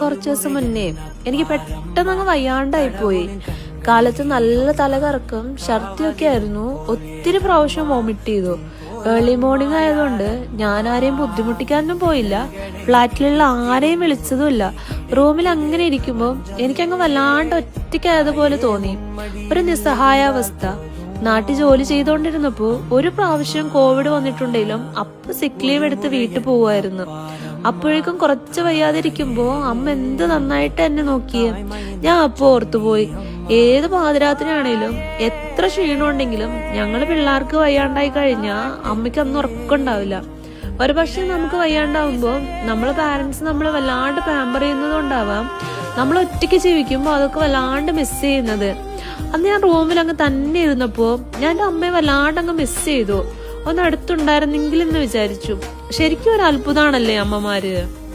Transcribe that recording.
കുറച്ചു ദിവസം മുന്നേ എനിക്ക് പെട്ടെന്ന് അങ്ങ് വയ്യാണ്ടായി പോയി. കാലത്ത് നല്ല തലകറക്കം ഛർദിയൊക്കെ ആയിരുന്നു. ഒത്തിരി പ്രാവശ്യം വോമിറ്റ് ചെയ്തു. ഏർലി മോർണിംഗ് ആയതുകൊണ്ട് ഞാൻ ആരെയും ബുദ്ധിമുട്ടിക്കാനൊന്നും പോയില്ല. ഫ്ലാറ്റിലുള്ള ആരെയും വിളിച്ചതുമില്ല. റൂമിൽ അങ്ങനെ ഇരിക്കുമ്പോൾ എനിക്കങ്ങ് വല്ലാണ്ട് ഒറ്റയ്ക്കായതുപോലെ തോന്നി. ഒരു നിസ്സഹായാവസ്ഥ നാട്ടിൽ ജോലി ചെയ്തുകൊണ്ടിരുന്നപ്പോ ഒരു പ്രാവശ്യം കോവിഡ് വന്നിട്ടുണ്ടെങ്കിലും അപ്പൊ സിക്ക് ലീവ് എടുത്ത് വീട്ടിൽ പോവായിരുന്നു അപ്പോഴേക്കും കുറച്ച് വയ്യാതിരിക്കുമ്പോ അമ്മ എന്ത് നന്നായിട്ട് എന്നെ നോക്കിയേ. ഞാൻ അപ്പൊ ഓർത്തുപോയി. ഏത് പാതിരാത്രിയാണേലും എത്ര ക്ഷീണമുണ്ടെങ്കിലും ഞങ്ങൾ പിള്ളേർക്ക് വയ്യാണ്ടായി കഴിഞ്ഞാ അമ്മയ്ക്ക് അന്ന് ഉറക്കമുണ്ടാവില്ല. ഒരു നമുക്ക് വയ്യാണ്ടാവുമ്പോ നമ്മളെ പാരന്റ്സ് നമ്മളെ വല്ലാണ്ട് പാമ്പർ ചെയ്യുന്നതുകൊണ്ടാവാം നമ്മൾ ഒറ്റയ്ക്ക് ജീവിക്കുമ്പോൾ അതൊക്കെ വല്ലാണ്ട് മിസ് ചെയ്യുന്നത്. അന്ന് ഞാൻ റൂമിൽ അങ്ങ് തന്നെ ഇരുന്നപ്പോൾ ഞാൻ എന്റെ അമ്മയെ വല്ലാണ്ട് അങ്ങ് മിസ് ചെയ്തു. ഒന്ന് അടുത്തുണ്ടായിരുന്നെങ്കിൽ എന്ന് വിചാരിച്ചു. ശരിക്കും ഒരു അത്ഭുതമാണല്ലേ അമ്മമാര്?